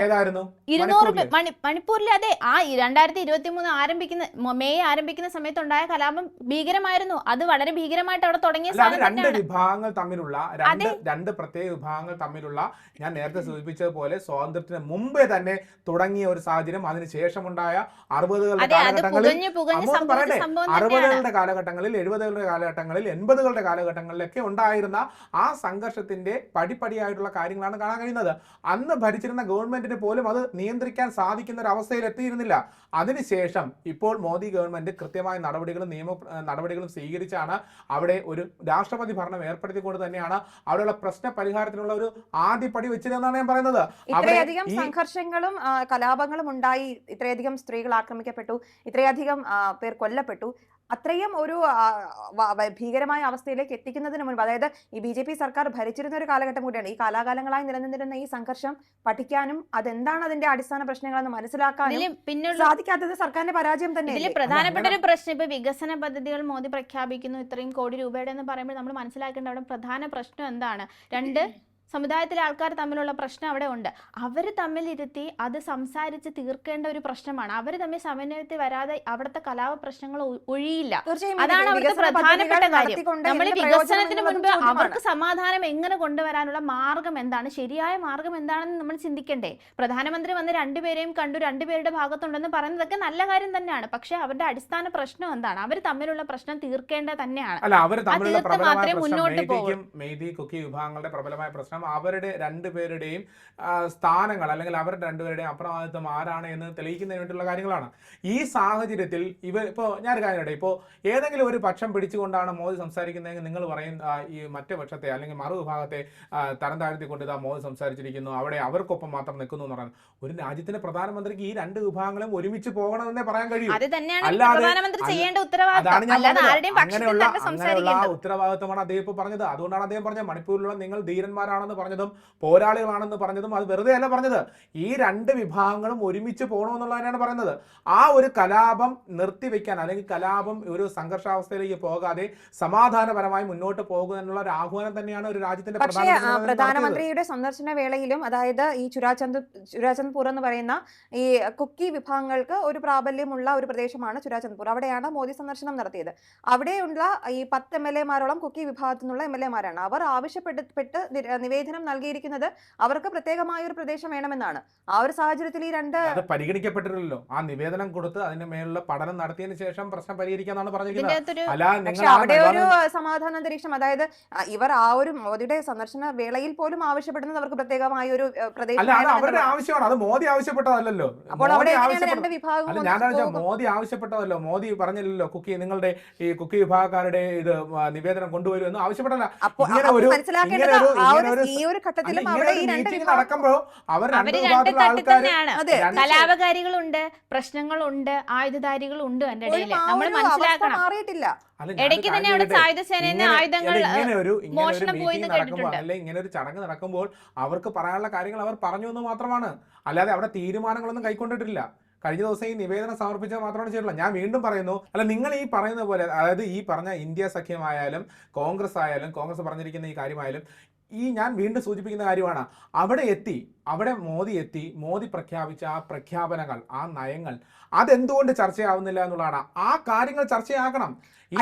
ഇരുന്നൂറ് മണിപ്പൂരിലെ? മണി മണിപ്പൂരിലെ അതെ ആ രണ്ടായിരത്തി ഇരുപത്തി മൂന്ന് ആരംഭിക്കുന്ന മെയ് ആരംഭിക്കുന്ന സമയത്തുണ്ടായ കലാപം ഭീകരമായിരുന്നു. അത് വളരെ ഭീകരമായിട്ട് അവിടെ തുടങ്ങിയ രണ്ട് വിഭാഗങ്ങൾ തമ്മിലുള്ള രണ്ട് രണ്ട് പ്രത്യേക വിഭാഗങ്ങൾ തമ്മിലുള്ള ഞാൻ നേരത്തെ സൂചിപ്പിച്ചതുപോലെ സ്വാതന്ത്ര്യത്തിന് മുമ്പേ തന്നെ തുടങ്ങിയ ഒരു സാഹചര്യം അതിനുശേഷമുണ്ടായ അറുപതുകളുടെ കാലഘട്ടങ്ങളിൽ പറയട്ടെ, അറുപതുകളുടെ കാലഘട്ടങ്ങളിൽ എഴുപതുകളുടെ കാലഘട്ടങ്ങളിൽ എൺപതുകളുടെ കാലഘട്ടങ്ങളിലൊക്കെ ഉണ്ടായിരുന്ന ആ സംഘർഷത്തിന്റെ പടിപടിയായിട്ടുള്ള കാര്യങ്ങളാണ് കാണാൻ കഴിയുന്നത്. അന്ന് ഭരിച്ചിരുന്ന ഗവൺമെന്റിന് പോലും അത് നിയന്ത്രിക്കാൻ സാധിക്കുന്ന ഒരു അവസ്ഥയിൽ എത്തിയിരുന്നില്ല. അതിനുശേഷം ഇപ്പോൾ മോദി ഗവൺമെന്റ് കൃത്യമായ നടപടികളും നിയമ നടപടികളും സ്വീകരിച്ചാണ് അവിടെ ഒരു രാഷ്ട്രപതി ഭരണം ഏർപ്പെടുത്തിക്കൊണ്ട് തന്നെയാണ് അവിടെയുള്ള പ്രശ്ന പരിഹാരത്തിനുള്ള ഒരു ആദ്യ പടി വെച്ചതെന്നാണ് ഞാൻ പറയുന്നത്. ഇത്രയധികം സംഘർഷങ്ങളും കലാപങ്ങളും ഉണ്ടായി. ഇത്രയധികം സ്ത്രീകൾ ആക്രമിക്കപ്പെട്ടു. ഇത്രയധികം പേർ കൊല്ലപ്പെട്ടു. അത്രയും ഒരു ഭീകരമായ അവസ്ഥയിലേക്ക് എത്തിക്കുന്നതിന് മുൻപ് അതായത് ഈ ബി ജെ പി സർക്കാർ ഭരിച്ചിരുന്ന ഒരു കാലഘട്ടം കൂടിയാണ്. ഈ കാലാകാലങ്ങളായി നിലനിന്നിരുന്ന ഈ സംഘർഷം പഠിക്കാനും അതെന്താണ് അതിന്റെ അടിസ്ഥാന പ്രശ്നങ്ങളെന്ന് മനസ്സിലാക്കാനും പിന്നെ സാധിക്കാത്തത് സർക്കാരിന്റെ പരാജയം ഇതിൽ പ്രധാനപ്പെട്ട ഒരു പ്രശ്നം ഇപ്പൊ വികസന പദ്ധതികൾ മോദി പ്രഖ്യാപിക്കുന്നു. ഇത്രയും കോടി രൂപയുടെ എന്ന് പറയുമ്പോൾ നമ്മൾ മനസ്സിലാക്കേണ്ട അവിടെ പ്രധാന പ്രശ്നം എന്താണ്? രണ്ട് സമുദായത്തിലെ ആൾക്കാർ തമ്മിലുള്ള പ്രശ്നം അവിടെ ഉണ്ട്. അവർ തമ്മിലിരുത്തി അത് സംസാരിച്ച് തീർക്കേണ്ട ഒരു പ്രശ്നമാണ്. അവർ തമ്മിൽ സമന്വയത്തിൽ വരാതെ അവിടുത്തെ കലാപ പ്രശ്നങ്ങൾ ഒഴിയില്ല. അതാണ് അവർക്ക് അവിടുത്തെ പ്രധാനപ്പെട്ട കാര്യം. നമ്മൾ വികസനത്തിന് മുൻപ് അവർക്ക് സമാധാനം എങ്ങനെ കൊണ്ടുവരാനുള്ള മാർഗം എന്താണ്? ശരിയായ മാർഗം എന്താണെന്ന് നമ്മൾ ചിന്തിക്കണ്ടേ? പ്രധാനമന്ത്രി വന്ന് രണ്ടുപേരെയും കണ്ടു രണ്ടുപേരുടെ ഭാഗത്തുണ്ടെന്ന് പറയുന്നതൊക്കെ നല്ല കാര്യം തന്നെയാണ്. പക്ഷെ അവരുടെ അടിസ്ഥാന പ്രശ്നം എന്താണ്? അവർ തമ്മിലുള്ള പ്രശ്നം തീർക്കേണ്ട തന്നെയാണ്. അല്ല അവർ തമ്മിലുള്ള തീർത്ത് മാത്രമേ മുന്നോട്ട് പോകും വിഭാഗങ്ങളുടെ പ്രബലമായ പ്രശ്നം അവരുടെ രണ്ടുപേരുടെയും സ്ഥാനങ്ങൾ അല്ലെങ്കിൽ അവരുടെ രണ്ടുപേരുടെയും അപ്രമാദിത്വം ആരാണ് എന്ന് തെളിയിക്കുന്നതിന് വേണ്ടിയുള്ള കാര്യങ്ങളാണ്. ഈ സാഹചര്യത്തിൽ ഇവർ ഇപ്പോൾ ഞാൻ ഒരു കാര്യം ഇപ്പോൾ ഏതെങ്കിലും ഒരു പക്ഷം പിടിച്ചുകൊണ്ടാണ് മോദി സംസാരിക്കുന്നതെങ്കിൽ നിങ്ങൾ പറയും ഈ മറ്റേ പക്ഷത്തെ അല്ലെങ്കിൽ മറുവിഭാഗത്തെ വിഭാഗത്തെ തരം താഴ്ത്തിക്കൊണ്ട് ഇതാ മോദി സംസാരിച്ചിരിക്കുന്നു. അവിടെ അവർക്കൊപ്പം മാത്രം നിൽക്കുന്നു എന്ന് പറയുന്നത് ഒരു രാജ്യത്തിന്റെ പ്രധാനമന്ത്രിക്ക് ഈ രണ്ട് വിഭാഗങ്ങളും ഒരുമിച്ച് പോകണമെന്നേ പറയാൻ കഴിയൂ. അല്ലാതെ- അതാണ് ഞാൻ അങ്ങനെയുള്ള ഉത്തരവാദിത്തമാണ് അദ്ദേഹം ഇപ്പോൾ പറഞ്ഞത്. അതുകൊണ്ടാണ് അദ്ദേഹം പറഞ്ഞത് മണിപ്പൂരിലുള്ള നിങ്ങൾ ധീരന്മാരാണെന്ന് പറഞ്ഞതും പോരാളികളാണെന്ന് പറഞ്ഞതും അത് വെറുതെ അല്ല പറഞ്ഞത്. ഈ രണ്ട് വിഭാഗങ്ങളും ഒരുമിച്ച് പോകണമെന്നുള്ളതിനാണ് പറയുന്നത് ആ ഒരു കലാപം നിർത്തിവെക്കാൻ അല്ലെങ്കിൽ കലാപം ഒരു സംഘർഷാവസ്ഥയിലേക്ക് പോകാതെ സമാധാനപരമായി മുന്നോട്ട് പോകുന്നതിനുള്ള ഒരു ആഹ്വാനം തന്നെയാണ് ഒരു രാജ്യത്തിന്റെ. പ്രധാനമന്ത്രിയുടെ സന്ദർശന വേളയിലും അതായത് ഈ ചുരാചന്ദ് ചുരാചന്ദ്പൂർ എന്ന് പറയുന്ന ഈ കുക്കി വിഭാഗങ്ങൾക്ക് ഒരു പ്രാബല്യമുള്ള ഒരു പ്രദേശമാണ് ചുരാചന്ദ്പൂർ. അവിടെയാണ് മോദി സന്ദർശനം നടത്തിയത്. അവിടെയുള്ള ഈ പത്ത് എം എൽ എമാരോളം കുക്കി വിഭാഗത്തിൽ നിന്നുള്ള എം എൽ എമാരാണ് അവർ ആവശ്യപ്പെട്ട് പെട്ട് നിര- നിവേദനം നൽകിയിരിക്കുന്നത് അവർക്ക് പ്രത്യേകമായ ഒരു പ്രദേശം വേണമെന്നാണ്. ആ ഒരു സാഹചര്യത്തിൽ ഈ രണ്ട് അത് പരിഗണിക്കപ്പെട്ടിട്ടില്ലല്ലോ ആ നിവേദനം കൊടുത്ത് അതിന്റെ മേലുള്ള പഠനം നടത്തിയതിനു ശേഷം പ്രശ്നം പരിഹരിക്കാന്നാണ് പറഞ്ഞിരിക്കുന്നത്. അല്ല പക്ഷെ നിങ്ങൾ അവിടെ ഒരു സമാധാന അന്തരീക്ഷം അതായത് ഇവർ ആ ഒരു മോദിയുടെ സന്ദർശന വേളയിൽ പോലും ആവശ്യപ്പെടുന്നത് അവർക്ക് പ്രത്യേകമായ ഒരു പ്രദേശം അവരുടെ ആവശ്യമാണ്. അത് മോദി ആവശ്യപ്പെട്ടതല്ലോ അപ്പോൾ മോദി അവിടെ രണ്ട് വിഭാഗവും ഞാൻ ആലോചിച്ച മോദി ആവശ്യപ്പെട്ടതല്ലോ. മോദി പറഞ്ഞില്ലല്ലോ കുക്കി നിങ്ങളുടെ ഈ കുക്കി വിഭാഗക്കാരുടെ ഇത് നിവേദനം കൊണ്ടുവരുമെന്ന് ഇങ്ങനെ ഒരു- ഇങ്ങനെ ഒരു- ഈ ഒരു ഘട്ടത്തിലും അവിടെ ഈ രണ്ട് നടക്കുമ്പോ അവർ രണ്ട് തന്നെയാണ്. അതെ കലാപകാരികളുണ്ട് പ്രശ്നങ്ങളുണ്ട് ആയുധധാരികളുണ്ട് എന്റെ ഇടയിൽ നമ്മൾ മനസ്സിലാക്കണം. മാറിയിട്ടില്ല. ഇടയ്ക്ക് തന്നെ അവിടെ സായുധ സേനയിൽ ആയുധങ്ങൾ മോഷണം പോയി കേട്ടിട്ടുണ്ട്. അല്ലെ ഇങ്ങനെ ഒരു ചടങ്ങ് നടക്കുമ്പോൾ അവർക്ക് പറയാനുള്ള കാര്യങ്ങൾ അവർ പറഞ്ഞു എന്ന് മാത്രമാണ്. അല്ലാതെ അവിടെ തീരുമാനങ്ങളൊന്നും കൈക്കൊണ്ടിട്ടില്ല. കഴിഞ്ഞ ദിവസം ഈ നിവേദനം സമർപ്പിച്ചത് മാത്രമാണ് ചെയ്തിട്ടുള്ളത്. ഞാൻ വീണ്ടും പറയുന്നു അല്ല നിങ്ങൾ ഈ പറയുന്ന പോലെ അതായത് ഈ പറഞ്ഞ ഇന്ത്യ സഖ്യമായാലും കോൺഗ്രസ് ആയാലും കോൺഗ്രസ് പറഞ്ഞിരിക്കുന്ന ഈ കാര്യമായാലും ഈ ഞാൻ വീണ്ടും സൂചിപ്പിക്കുന്ന കാര്യമാണ്. അവിടെ എത്തി അവിടെ മോദി എത്തി മോദി പ്രഖ്യാപിച്ച ആ പ്രഖ്യാപനങ്ങൾ ആ നയങ്ങൾ അതെന്തുകൊണ്ട് ചർച്ചയാവുന്നില്ല എന്നുള്ളതാണ്. ആ കാര്യങ്ങൾ ചർച്ചയാക്കണം ഈ ഈ-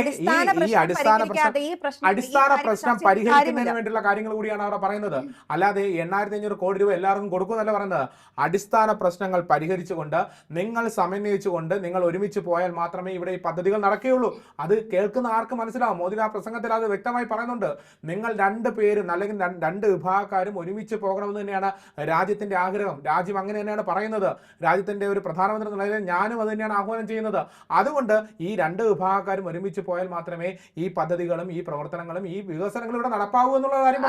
അടിസ്ഥാന പ്രശ്നം അടിസ്ഥാന പ്രശ്നം പരിഹരിക്കുന്നതിന് വേണ്ടിയുള്ള കാര്യങ്ങൾ കൂടിയാണ് അവിടെ പറയുന്നത്. അല്ലാതെ എണ്ണായിരത്തി അഞ്ഞൂറ് കോടി രൂപ എല്ലാവർക്കും കൊടുക്കുമെന്നല്ല പറയുന്നത്. അടിസ്ഥാന പ്രശ്നങ്ങൾ പരിഹരിച്ചുകൊണ്ട് നിങ്ങൾ സമന്വയിച്ചുകൊണ്ട് നിങ്ങൾ ഒരുമിച്ച് പോയാൽ മാത്രമേ ഇവിടെ ഈ പദ്ധതികൾ നടക്കുകയുള്ളൂ. അത് കേൾക്കുന്ന ആർക്ക് മനസ്സിലാവും. മോദി ആ പ്രസംഗത്തിൽ അത് വ്യക്തമായി പറയുന്നുണ്ട്. നിങ്ങൾ രണ്ട് പേരും അല്ലെങ്കിൽ രണ്ട് വിഭാഗക്കാരും ഒരുമിച്ച് പോകണമെന്ന് തന്നെയാണ് രാജ്യത്തിന്റെ ആഗ്രഹം. രാജ്യം അങ്ങനെ തന്നെയാണ് പറയുന്നത്. രാജ്യത്തിന്റെ ഒരു പ്രധാനമന്ത്രി എന്ന നിലയിൽ ഞാനും അത് തന്നെയാണ് ആഹ്വാനം ചെയ്യുന്നത്. അതുകൊണ്ട് ഈ രണ്ട് വിഭാഗക്കാരും ഒരുമിച്ച് പോയാൽ മാത്രമേ ഈ പദ്ധതികളും ഈ പ്രവർത്തനങ്ങളും ഈ വികസനങ്ങളും ഇവിടെ നടപ്പാവൂ എന്നുള്ള കാര്യം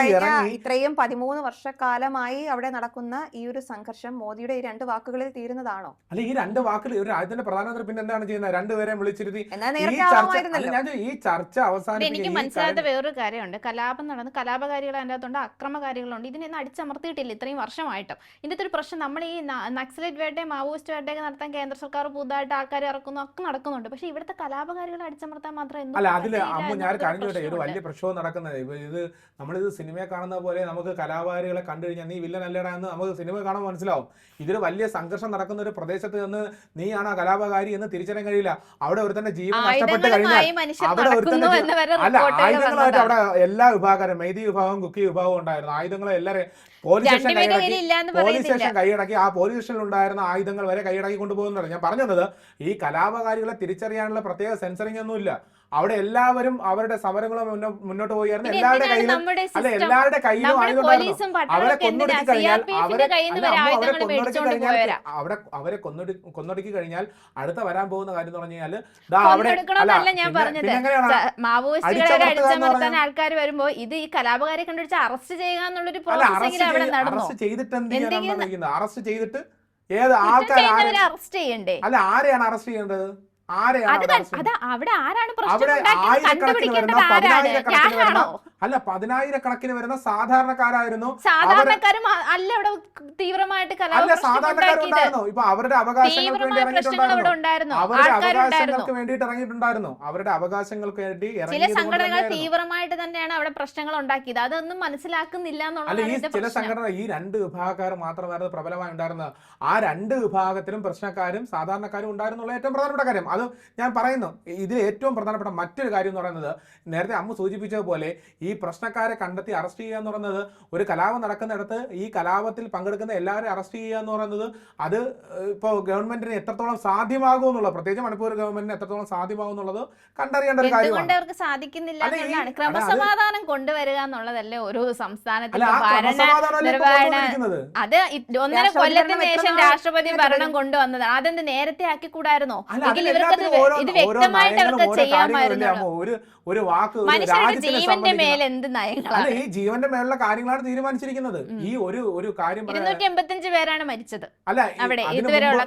കഴിഞ്ഞ ഇത്രയും പതിമൂന്ന് വർഷക്കാലമായി അവിടെ നടക്കുന്ന ഈ ഒരു സംഘർഷം മോദിയുടെ ഈ രണ്ട് വാക്കുകളിൽ തീരുന്നതാണോ? അല്ല ഈ രണ്ട് വാക്കിൽ ഒരു രാജ്യത്തിന്റെ പ്രധാനമന്ത്രി പിന്നെ എന്താണ് ചെയ്യുന്നത്? രണ്ടുപേരെയും വിളിച്ചിരുത്തി. ഈ നേരത്തെ ചർച്ച അവസാനം ഞാൻ ഈ ചർച്ച ഇത് എനിക്ക് മനസ്സിലാത്ത വേറൊരു കാര്യമുണ്ട്. കലാപം നടന്ന് കലാപകാരികൾ അതിന്റെ അകത്തുണ്ട് അക്രമകാരികളുണ്ട്. ഇതിനൊന്നും അടിച്ചമർത്തിയിട്ടില്ല. ഇത്രയും വർഷമായിട്ടും. ഇതിന്റെ ഒരു പ്രശ്നം നമ്മൾ ഈ നക്സലേറ്റ് നക്സലൈറ്റ് മാവോയിസ്റ്റ് മാവോയിസ്റ്റ് വേട്ടയൊക്കെ നടത്താൻ കേന്ദ്ര സർക്കാർ പുതുതായിട്ട് ആൾക്കാർ ഇറക്കുന്നു ഒക്കെ നടക്കുന്നുണ്ട്. പക്ഷേ ഇവിടുത്തെ കലാപകാരികളെ അടിച്ചമർത്താൻ മാത്രം അല്ല അതിൽ അമ്മ ഞാൻ കഴിഞ്ഞു ഒരു വലിയ പ്രക്ഷോഭം നടക്കുന്നത് ഇത് നമ്മളിത് സിനിമയെ കാണുന്ന പോലെ നമുക്ക് കലാകാരികളെ കണ്ടു കഴിഞ്ഞാൽ നീ വില്ലൻ അല്ലടാ എന്ന് നമുക്ക് സിനിമ കാണാൻ മനസ്സിലാവും. ഇതിൽ വലിയ സംഘർഷം നടക്കുന്ന ഒരു പ്രദേശത്ത് നിന്ന് നീയാണ് ആ കലാപകാരി എന്ന് തിരിച്ചറിയാൻ കഴിയില്ല. അവിടെ ഒരു തന്നെ ജീവൻ നഷ്ടപ്പെട്ട് കഴിഞ്ഞാൽ അവിടെ ഒരു തന്നെ അല്ല ആയുധങ്ങളായിട്ട് അവിടെ എല്ലാ വിഭാഗക്കാരും മെയ്തി വിഭാഗവും കുക്കി വിഭാഗവും ഉണ്ടായിരുന്നു. ആയുധങ്ങളെ എല്ലാവരും പോലീസ് സ്റ്റേഷൻ കൈയടക്കി പോലീസ് സ്റ്റേഷൻ കൈയടക്കി ആ പോലീസ് സ്റ്റേഷനിൽ ഉണ്ടായിരുന്ന ആയുധങ്ങൾ വരെ കൈയടക്കി കൊണ്ടുപോകുന്നതാണ് ഞാൻ പറഞ്ഞത് ഈ കലാപകാരികളെ തിരിച്ചറിയാനുള്ള പ്രത്യേക സെൻസറിംഗ് ഒന്നുമില്ല. അവിടെ എല്ലാവരും അവരുടെ സമരങ്ങളും മുന്നോട്ട് പോയിരുന്നു എല്ലാവരുടെ കയ്യിലും അല്ല എല്ലാവരുടെ കയ്യിലും പോലീസും അവരെ കൊന്നൊടുക്കി കഴിഞ്ഞാൽ അവരെ അവരെ കൊന്നൊടുക്കി കഴിഞ്ഞാൽ അവിടെ അവരെ കൊന്നൊടു കൊന്നൊടുക്കി കഴിഞ്ഞാൽ അടുത്ത വരാൻ പോകുന്ന കാര്യം എന്ന് പറഞ്ഞു കഴിഞ്ഞാൽ ആൾക്കാർ വരുമ്പോ ഇത് ഈ കലാപകാരെ കണ്ടുപിടിച്ച് അറസ്റ്റ് ചെയ്യുക എന്നുള്ളൊരു അറസ്റ്റ് അവിടെ നടന്നോ? അറസ്റ്റ് ചെയ്തിട്ട് എന്ത് ചെയ്യാനാണ് അറസ്റ്റ് ചെയ്തിട്ട് ഏത് ആൾക്കാർ അറസ്റ്റ് ചെയ്യണ്ടേ? അല്ല ആരെയാണ് അറസ്റ്റ് ചെയ്യേണ്ടത്? അവിടെ അവിടെ അല്ല പതിനായിരക്കണക്കിന് വരുന്ന സാധാരണക്കാരായിരുന്നു. സാധാരണക്കാരും അല്ല ഇവിടെ തീവ്രമായിട്ട് അല്ല സാധാരണക്കാരുണ്ടായിരുന്നു. ഇപ്പൊ അവരുടെ അവകാശങ്ങൾക്ക് വേണ്ടി ഇറങ്ങിയിട്ടുണ്ടായിരുന്നു. അവരുടെ അവകാശങ്ങൾക്ക് വേണ്ടിയിട്ട് ഇറങ്ങിയിട്ടുണ്ടായിരുന്നു. അവരുടെ അവകാശങ്ങൾക്ക് വേണ്ടി ചില സംഘടനകൾ. തീവ്രമായിട്ട് തന്നെയാണ് അവിടെ പ്രശ്നങ്ങൾ ഉണ്ടാക്കിയത്. അതൊന്നും മനസ്സിലാക്കുന്നില്ല അല്ല ഈ ചില സംഘടന ഈ രണ്ട് വിഭാഗക്കാർ മാത്രമായിരുന്നു പ്രബലമായി ഉണ്ടായിരുന്നത്. ആ രണ്ട് വിഭാഗത്തിലും പ്രശ്നക്കാരും സാധാരണക്കാരും ഉണ്ടായിരുന്നുള്ള ഏറ്റവും പ്രധാനപ്പെട്ട കാര്യം. അത് ഞാൻ പറയുന്നു. ഇതിൽ ഏറ്റവും പ്രധാനപ്പെട്ട മറ്റൊരു കാര്യം എന്ന് പറയുന്നത് നേരത്തെ അമ്മ സൂചിപ്പിച്ചതുപോലെ ഈ പ്രശ്നക്കാരെ കണ്ടെത്തി അറസ്റ്റ് ചെയ്യുക എന്ന് പറയുന്നത് ഒരു കലാപം നടക്കുന്നിടത്ത് ഈ കലാപത്തിൽ പങ്കെടുക്കുന്ന എല്ലാവരും അറസ്റ്റ് ചെയ്യുക എന്ന് പറയുന്നത് അത് ഇപ്പോൾ ഗവൺമെന്റിന് എത്രത്തോളം സാധ്യമാകും എന്നുള്ളത് പ്രത്യേകിച്ച് മണിപ്പൂർ ഗവൺമെന്റിന് എത്രത്തോളം സാധ്യമാകും എന്നുള്ളത് കണ്ടറിയേണ്ട ഒരു കാര്യമാണ്. അവർക്ക് സാധിക്കുന്നില്ല എന്നുള്ളതാണ്. ക്രമസമാധാനം കൊണ്ടുവരിക എന്നുള്ളതല്ലേ ഓരോ ഭരണ കൊണ്ടുവന്നിരിക്കുന്നത്? അത് ഒന്നര കൊല്ലത്തിന് ശേഷം രാഷ്ട്രപതി ഭരണം കൊണ്ടുവന്നത്. കൊണ്ടുവന്നതാണ് അതെന്ത് നേരത്തെ ആക്കിക്കൂടായിരുന്നോ? അല്ല എങ്കിൽ ഇത് വ്യക്തമായിട്ട് അവർക്ക് ചെയ്യാമായിരുന്നു? ഒരു വാക്ക് ജീവന്റെ മേൽ എന്ത് അല്ല നയങ്ങളാണ് ഈ ജീവന്റെ മേലുള്ള കാര്യങ്ങളാണ് തീരുമാനിച്ചിരിക്കുന്നത്. ഈ ഒരു ഒരു കാര്യം പേരാണ് മരിച്ചത്. അല്ല അവിടെ ഇതുവരെയുള്ള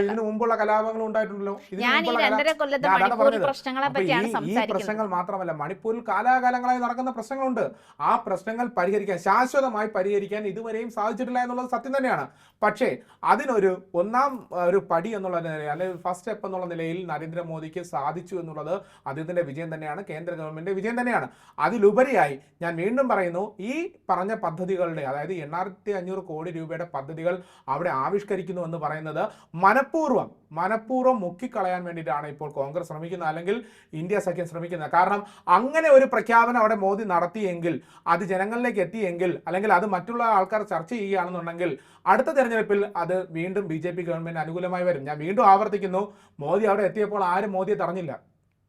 ഇതിനു. മുമ്പുള്ള കലാപങ്ങൾ ഉണ്ടായിട്ടുണ്ടല്ലോ. ഞാൻ ഈ രണ്ടര കൊല്ലത്തെ മണിപ്പൂർ പ്രശ്നങ്ങളെ പറ്റിയാണ് സംസാരിക്കുന്നത്. പ്രശ്നങ്ങൾ മാത്രമല്ല മണിപ്പൂരിൽ കാലാകാലങ്ങളായി നടക്കുന്ന പ്രശ്നങ്ങളുണ്ട്. ആ പ്രശ്നങ്ങൾ പരിഹരിക്കാൻ ശാശ്വതമായി പരിഹരിക്കാൻ ഇതുവരെയും സാധിച്ചിട്ടില്ല എന്നുള്ളത് സത്യം തന്നെയാണ്. പക്ഷേ അതിനൊരു ഒന്നാം ഒരു പടി എന്നുള്ള നിലയിൽ അല്ലെങ്കിൽ ഫസ്റ്റ് സ്റ്റെപ്പ് എന്നുള്ള നിലയിൽ നരേന്ദ്രമോദിക്ക് സാധിച്ചു എന്നുള്ളത് അദ്ദേഹത്തിന്റെ വിജയം തന്നെയാണ് കേന്ദ്ര ഗവൺമെന്റ് വിജയം തന്നെയാണ്. അതിലുപരിയായി ഞാൻ വീണ്ടും പറയുന്നു ഈ പറഞ്ഞ പദ്ധതികളുടെ അതായത് എണ്ണായിരത്തി അഞ്ഞൂറ് കോടി രൂപയുടെ പദ്ധതികൾ അവിടെ ആവിഷ്കരിക്കുന്നു എന്ന് പറയുന്നത് മനഃപൂർവം മനഃപൂർവം മുക്കിക്കളയാൻ വേണ്ടിയിട്ടാണ് ഇപ്പോൾ കോൺഗ്രസ് ശ്രമിക്കുന്നത് അല്ലെങ്കിൽ ഇന്ത്യ സഖ്യം ശ്രമിക്കുന്നത്. കാരണം അങ്ങനെ ഒരു പ്രഖ്യാപനം അവിടെ മോദി നടത്തിയെങ്കിൽ അത് ജനങ്ങളിലേക്ക് എത്തിയെങ്കിൽ അല്ലെങ്കിൽ അത് മറ്റുള്ള ആൾക്കാർ ചർച്ച ചെയ്യുകയാണെന്നുണ്ടെങ്കിൽ അടുത്ത തെരഞ്ഞെടുപ്പിൽ അത് വീണ്ടും ബി ജെ പി ഗവൺമെന്റ് അനുകൂലമായി വരും. ഞാൻ വീണ്ടും ആവർത്തിക്കുന്നു മോദി അവിടെ എത്തിയപ്പോൾ ആരും മോദിയെ തടഞ്ഞില്ല.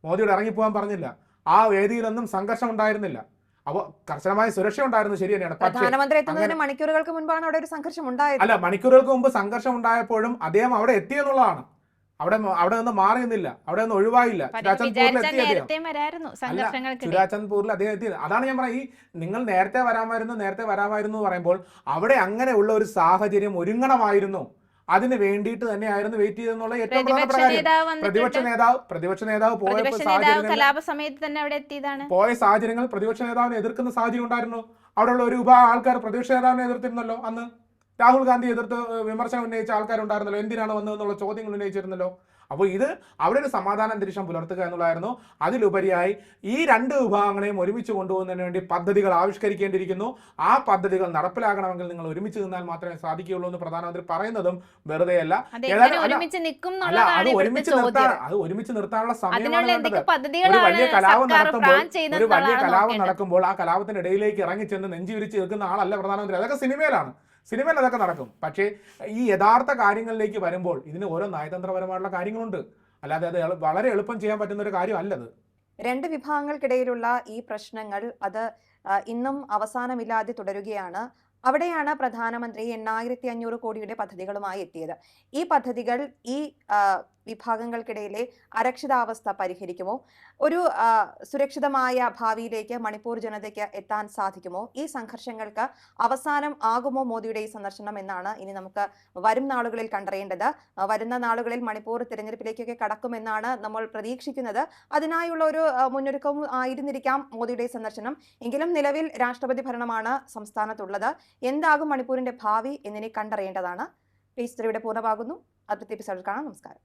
മോദിയോട് ഇറങ്ങിപ്പോകാൻ പറഞ്ഞില്ല. ആ വേദിയിലൊന്നും സംഘർഷം ഉണ്ടായിരുന്നില്ല അപ്പോൾ കർശനമായ സുരക്ഷ ഉണ്ടായിരുന്നു ശരി തന്നെയാണ്. പക്ഷേ പ്രധാനമന്ത്രി എത്തുന്നതിന് മണിക്കൂറുകൾക്ക് മുൻപാണ് അവിടെ ഒരു സംഘർഷം ഉണ്ടായത്. അല്ല മണിക്കൂറുകൾക്ക് മുമ്പ് സംഘർഷം ഉണ്ടായപ്പോഴും അദ്ദേഹം അവിടെ എത്തിയെന്നുള്ളതാണ്. അവിടെ അവിടെ നിന്ന് മാറി നിന്നില്ല അവിടെ നിന്ന് ഒഴിവായില്ല. ചുരാചന്ദ്പൂരിൽ അദ്ദേഹം എത്തിയത്. അതാണ് ഞാൻ പറയുന്നത് ഈ നിങ്ങൾ നേരത്തെ വരാമായിരുന്നു നേരത്തെ വരാമായിരുന്നു എന്ന് പറയുമ്പോൾ അവിടെ അങ്ങനെയുള്ള ഒരു സാഹചര്യം ഒരുങ്ങണമായിരുന്നു. അതിന് വേണ്ടിയിട്ട് തന്നെയായിരുന്നു വെയിറ്റ് ചെയ്തെന്നുള്ള ഏറ്റവും പ്രധാനപ്പെട്ട കാര്യം. പ്രതിപക്ഷ നേതാവ് പ്രതിപക്ഷ നേതാവ് പോയ പോയ സാഹചര്യങ്ങൾ പ്രതിപക്ഷ നേതാവിനെ എതിർക്കുന്ന സാഹചര്യം ഉണ്ടായിരുന്നു. അവിടെയുള്ള ഒരു വിഭാഗം ആൾക്കാർ പ്രതിപക്ഷ നേതാവിനെ എതിർത്തിരുന്നല്ലോ അന്ന്. രാഹുൽ ഗാന്ധി എതിർത്ത് വിമർശനം ഉന്നയിച്ച ആൾക്കാരുണ്ടായിരുന്നല്ലോ. എന്തിനാണ് വന്നതെന്നുള്ള ചോദ്യങ്ങൾ ഉന്നയിച്ചിരുന്നല്ലോ. അപ്പോൾ ഇത് അവിടെ ഒരു സമാധാന അന്തരീക്ഷം പുലർത്തുക എന്നുള്ളതായിരുന്നു. അതിലുപരിയായി ഈ രണ്ട് വിഭാഗങ്ങളെയും ഒരുമിച്ച് കൊണ്ടുപോകുന്നതിന് വേണ്ടി പദ്ധതികൾ ആവിഷ്കരിക്കേണ്ടിയിരിക്കുന്നു. ആ പദ്ധതികൾ നടപ്പിലാകണമെങ്കിൽ നിങ്ങൾ ഒരുമിച്ച് നിന്നാൽ മാത്രമേ സാധിക്കുകയുള്ളൂ എന്ന് പ്രധാനമന്ത്രി പറയുന്നതും വെറുതെയല്ല. അല്ല, അത് ഒരുമിച്ച് നിർത്താൻ അത് ഒരുമിച്ച് നിർത്താനുള്ള സമയമാണ് ഒരു വലിയ കലാപം നടത്തുമ്പോൾ ഒരു വലിയ കലാപം നടക്കുമ്പോൾ ആ കലാപത്തിന്റെ ഇടയിലേക്ക് ഇറങ്ങി ചെന്ന് നെഞ്ചി വിരിച്ച് നിൽക്കുന്ന ആളല്ല പ്രധാനമന്ത്രി. അതൊക്കെ സിനിമയിലാണ്. സിനിമയിൽ അതൊക്കെ നടക്കും. പക്ഷേ ഈ യഥാർത്ഥ കാര്യങ്ങളിലേക്ക് വരുമ്പോൾ ഇതിന് ഓരോ നയതന്ത്രപരമായിട്ടുള്ള കാര്യങ്ങളുണ്ട്. അല്ലാതെ അത് വളരെ എളുപ്പം ചെയ്യാൻ പറ്റുന്ന ഒരു കാര്യമല്ലത്. രണ്ട് വിഭാഗങ്ങൾക്കിടയിലുള്ള ഈ പ്രശ്നങ്ങൾ അത് ഇന്നും അവസാനമില്ലാതെ തുടരുകയാണ്. അവിടെയാണ് പ്രധാനമന്ത്രി എണ്ണായിരത്തി അഞ്ഞൂറ് കോടിയുടെ പദ്ധതികളുമായി എത്തിയത്. ഈ പദ്ധതികൾ ഈ വിഭാഗങ്ങൾക്കിടയിലെ അരക്ഷിതാവസ്ഥ പരിഹരിക്കുമോ? ഒരു സുരക്ഷിതമായ ഭാവിയിലേക്ക് മണിപ്പൂർ ജനതയ്ക്ക് എത്താൻ സാധിക്കുമോ? ഈ സംഘർഷങ്ങൾക്ക് അവസാനം ആകുമോ മോദിയുടെ ഈ സന്ദർശനം എന്നാണ് ഇനി നമുക്ക് വരും നാളുകളിൽ കണ്ടറിയേണ്ടത്. വരുന്ന നാളുകളിൽ മണിപ്പൂർ തിരഞ്ഞെടുപ്പിലേക്കൊക്കെ കടക്കുമെന്നാണ് നമ്മൾ പ്രതീക്ഷിക്കുന്നത്. അതിനായുള്ള ഒരു മുന്നൊരുക്കവും ആയിരുന്നിരിക്കാം മോദിയുടെ സന്ദർശനം. എങ്കിലും നിലവിൽ രാഷ്ട്രപതി ഭരണമാണ് സംസ്ഥാനത്തുള്ളത്. എന്താകും മണിപ്പൂരിന്റെ ഭാവി എന്നിനെ കണ്ടറിയേണ്ടതാണ്. ടീസ്റ്ററിയുടെ പൂർണമാകുന്നു. അടുത്ത എപ്പിസോഡിൽ കാണാം. നമസ്കാരം.